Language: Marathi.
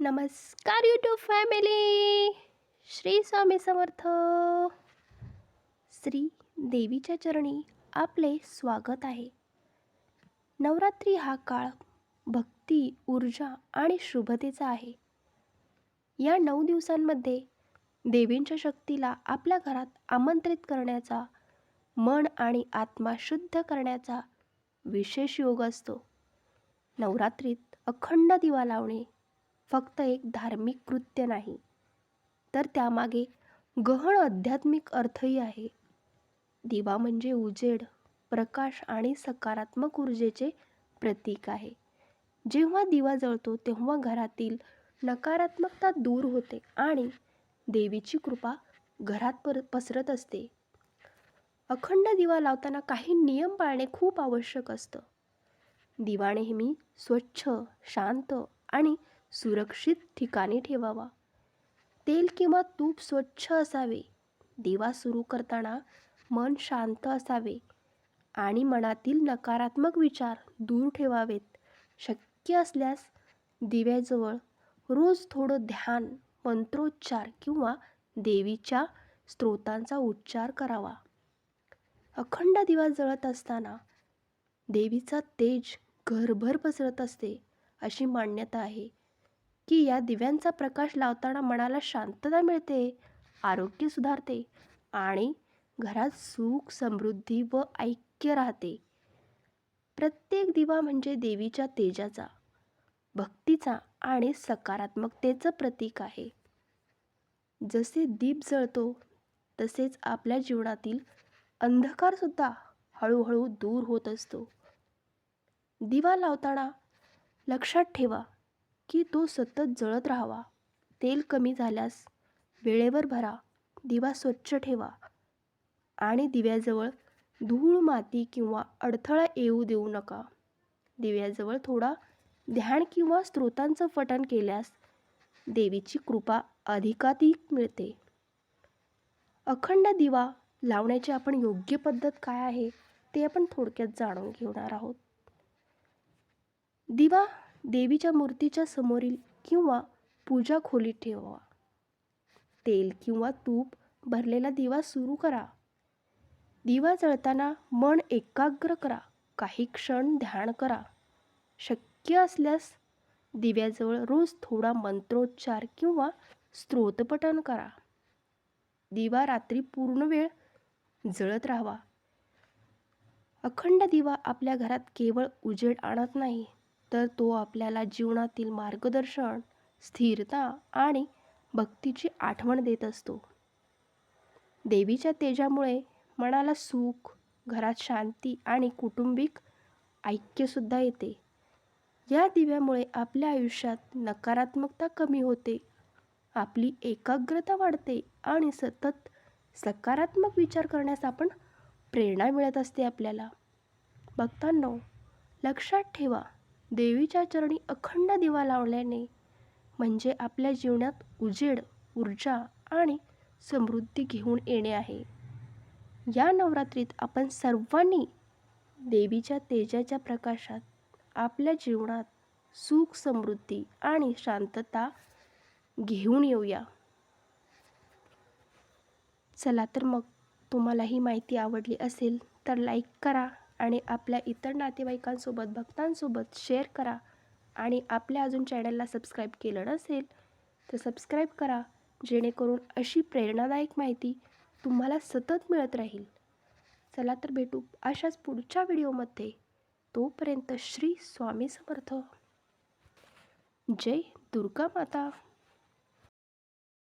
नमस्कार यूट्यूब फॅमिली श्री स्वामी समर्थ. श्री देवीच्या चरणी आपले स्वागत आहे. नवरात्री हा काळ भक्ती ऊर्जा आणि शुभतेचा आहे. या नऊ दिवसांमध्ये देवींच्या शक्तीला आपल्या घरात आमंत्रित करण्याचा मन आणि आत्मा शुद्ध करण्याचा विशेष योग असतो. नवरात्रीत अखंड दिवा लावणे फक्त एक धार्मिक कृत्य नाही तर त्यामागे गहन आध्यात्मिक अर्थही आहे. दिवा म्हणजे उजेड प्रकाश आणि सकारात्मक ऊर्जेचे प्रतीक आहे. जेव्हा दिवा जळतो तेव्हा घरातील नकारात्मकता दूर होते आणि देवीची कृपा घरात पर पसरत असते. अखंड दिवा लावताना काही नियम पाळणे खूप आवश्यक असतं. दिवा नेहमी स्वच्छ शांत आणि सुरक्षित ठिकाणी ठेवावा. तेल किंवा तूप स्वच्छ असावे. दिवा सुरू करताना मन शांत असावे आणि मनातील नकारात्मक विचार दूर ठेवावेत. शक्य असल्यास दिव्याजवळ रोज थोडं ध्यान मंत्रोच्चार किंवा देवीच्या स्त्रोतांचा उच्चार करावा. अखंड दिवा जळत असताना देवीचा तेज घरभर पसरत असते अशी मान्यता आहे. की या दिव्यांचा प्रकाश लावताना मनाला शांतता मिळते आरोग्य सुधारते आणि घरात सुख समृद्धी व ऐक्य राहते. प्रत्येक दिवा म्हणजे देवीच्या तेजाचा भक्तीचा आणि सकारात्मकतेचं प्रतीक आहे. जसे दीप जळतो तसेच आपल्या जीवनातील अंधकारसुद्धा हळूहळू दूर होत असतो. दिवा लावताना लक्षात ठेवा की तो सतत जळत राहावा. तेल कमी झाल्यास वेळेवर भरा दिवा स्वच्छ ठेवा आणि दिव्याजवळ धूळ माती किंवा अडथळा येऊ देऊ नका. दिव्याजवळ थोडा ध्यान किंवा स्त्रोतांचं पठण केल्यास देवीची कृपा अधिकाधिक मिळते. अखंड दिवा लावण्याची आपण योग्य पद्धत काय आहे ते आपण थोडक्यात जाणून घेणार आहोत. दिवा देवीच्या मूर्तीच्या समोरील किंवा पूजा खोलीत ठेवा तेल किंवा तूप भरलेला दिवा सुरू करा. दिवा जळताना मन एकाग्र करा. काही क्षण ध्यान करा. शक्य असल्यास दिव्याजवळ रोज थोडा मंत्रोच्चार किंवा स्त्रोतपठण करा. दिवा रात्री पूर्ण वेळ जळत राहावा. अखंड दिवा आपल्या घरात केवळ उजेड आणत नाही. तर तो आपल्याला जीवनातील मार्गदर्शन स्थिरता आणि भक्तीची आठवण देत असतो. देवीच्या तेजामुळे मनाला सुख घरात शांती आणि कुटुंबिक ऐक्यसुद्धा येते. या दिव्यामुळे आपल्या आयुष्यात नकारात्मकता कमी होते आपली एकाग्रता वाढते आणि सतत सकारात्मक विचार करण्यास आपण प्रेरणा मिळत असते आपल्याला. भक्तांनो लक्षात ठेवा देवीच्या चरणी अखंड दिवा लावल्याने म्हणजे आपल्या जीवनात उजेड ऊर्जा आणि समृद्धी घेऊन येणे आहे. या नवरात्रीत आपण सर्वांनी देवीच्या तेजाच्या प्रकाशात आपल्या जीवनात सुख समृद्धी आणि शांतता घेऊन येऊया. चला तर मग तुम्हाला ही माहिती आवडली असेल तर लाईक करा आणि आपल्या इतर नातेवाईकांसोबत भक्तांसोबत शेअर करा. आणि आपल्या अजून चॅनलला सबस्क्राईब केलं नसेल तर सबस्क्राईब करा. जेणेकरून अशी प्रेरणादायक माहिती तुम्हाला सतत मिळत राहील. चला तर भेटू अशाच पुढच्या व्हिडिओमध्ये तोपर्यंत श्री स्वामी समर्थ. जय दुर्गा माता.